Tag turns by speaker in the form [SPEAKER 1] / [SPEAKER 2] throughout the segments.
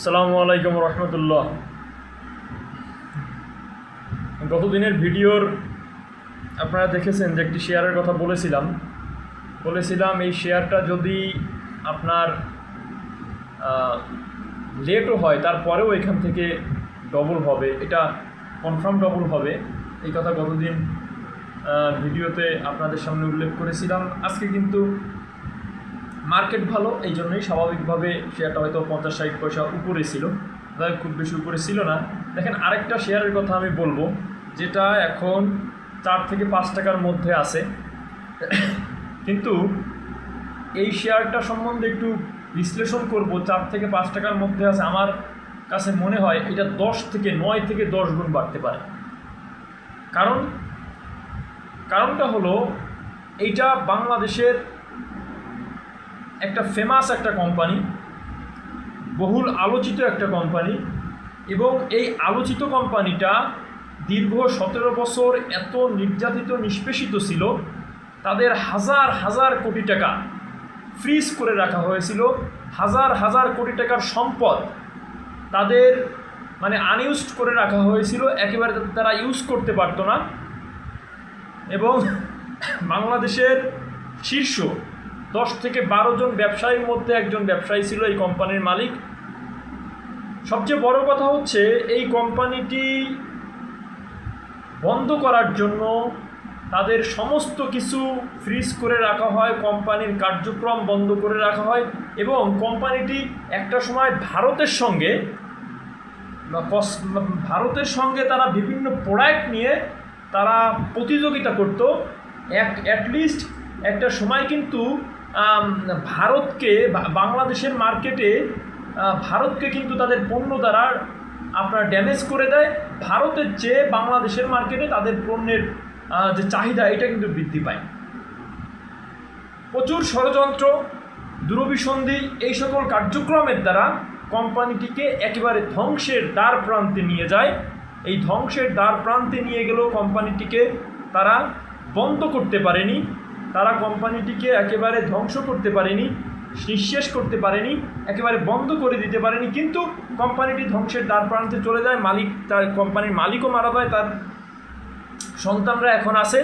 [SPEAKER 1] আসসালামু আলাইকুম রহমতুল্লাহ। গতদিনের ভিডিওর আপনারা দেখেছেন যে একটি শেয়ারের কথা বলেছিলাম। বলেছিলাম এই শেয়ারটা যদি আপনার লেটও হয়, তারপরেও এখান থেকে ডবল হবে। এটা কনফার্ম ডবল হবে। এই কথা গতদিন ভিডিওতে আপনাদের সামনে উল্লেখ করেছিলাম। আজকে কিন্তু মার্কেট ভালো, এই জন্যই স্বাভাবিকভাবে শেয়ারটা হয়তো পঞ্চাশ, ষাট পয়সা উপরে ছিল। তাই খুব বেশি উপরে ছিল না। দেখেন আরেকটা শেয়ারের কথা আমি বলব, যেটা এখন চার থেকে পাঁচ টাকার মধ্যে আছে। কিন্তু এই শেয়ারটা সম্বন্ধে একটু বিশ্লেষণ করব, চার থেকে পাঁচ টাকার মধ্যে আছে। আমার কাছে মনে হয় এটা দশ থেকে নয় থেকে দশ গুণ বাড়তে পারে। কারণ, কারণটা হলো, এইটা বাংলাদেশের একটা ফেমাস একটা কোম্পানি বহুল আলোচিত একটা কোম্পানি এবং এই আলোচিত কোম্পানিটা দীর্ঘ সতেরো বছর এত নির্যাতিত, নিষ্পেষিত ছিল। তাদের হাজার হাজার কোটি টাকা ফ্রিজ করে রাখা হয়েছিল। হাজার হাজার কোটি টাকার সম্পদ তাদের মানে আনইউজড করে রাখা হয়েছিল। একেবারে তারা ইউজ করতে পারতো না। এবং বাংলাদেশের শীর্ষ দশ থেকে বারো জন ব্যবসায়ীর মধ্যে একজন ব্যবসায়ী ছিল এই কোম্পানির মালিক। সবচেয়ে বড় কথা হচ্ছে, এই কোম্পানিটি বন্ধ করার জন্য তাদের সমস্ত কিছু ফ্রিজ করে রাখা হয়, কোম্পানির কার্যক্রম বন্ধ করে রাখা হয় এবং কোম্পানিটি একটা সময় ভারতের সঙ্গে ভারতের সঙ্গে তারা বিভিন্ন প্রোডাক্ট নিয়ে তারা প্রতিযোগিতা করত। এক অ্যাটলিস্ট একটা সময় কিন্তু ভারতকে বাংলাদেশের মার্কেটে ভারতকে কিন্তু তাদের পণ্য দ্বারা আপনার ড্যামেজ করে দেয়। ভারতের চেয়ে বাংলাদেশের মার্কেটে তাদের পণ্যের যে চাহিদা, এটা কিন্তু বৃদ্ধি পায়। প্রচুর ষড়যন্ত্র, দূরভিসন্ধি, এই সকল কার্যক্রমের দ্বারা কোম্পানিটিকে একেবারে ধ্বংসের দ্বার প্রান্তে নিয়ে যায়। এই ধ্বংসের দ্বার প্রান্তে নিয়ে গেলেও কোম্পানিটিকে তারা বন্ধ করতে পারেনি। তারা কোম্পানিটিকে একেবারে ধ্বংস করতে পারেনি, নিঃশেষ করতে পারেনি, একেবারে বন্ধ করে দিতে পারেনি, কিন্তু কোম্পানিটি ধ্বংসের দ্বার প্রান্তে চলে যায়, মালিক তার কোম্পানির মালিকও মারা যায়, তার সন্তানরা এখন আছে।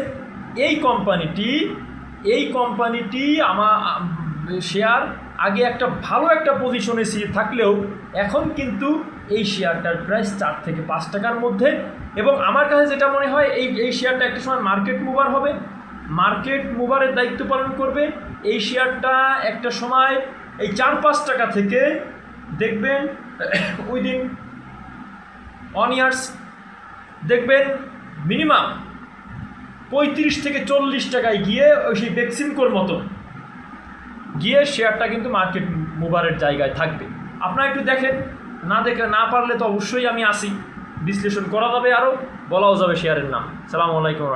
[SPEAKER 1] এই কোম্পানিটি এই কোম্পানিটি আমা, শেয়ার আগে একটা ভালো একটা পজিশনে থাকলেও এখন কিন্তু এই শেয়ারটার প্রাইস চার থেকে পাঁচ টাকার মধ্যে। এবং আমার কাছে যেটা মনে হয়, এই এই শেয়ারটা একটা সময় মার্কেট মুভার হবে। মার্কেট মুভারের দায়িত্ব পালন করবে। এই শেয়ারটা একটা সময় এই চার পাঁচ টাকা থেকে দেখবেন উইদিন ওয়ান ইয়ার্স দেখবেন মিনিমাম পঁয়ত্রিশ থেকে চল্লিশ টাকায় গিয়ে ওই সেই ভ্যাকসিনকোর মতো গিয়ে শেয়ারটা কিন্তু মার্কেট মুভারের জায়গায় থাকবে। আপনারা একটু দেখেন, না দেখে না পারলে তো অবশ্যই আমি আসি। বিশ্লেষণ করা যাবে আরও বলাও যাবে শেয়ারের নাম। সালামু আলাইকুম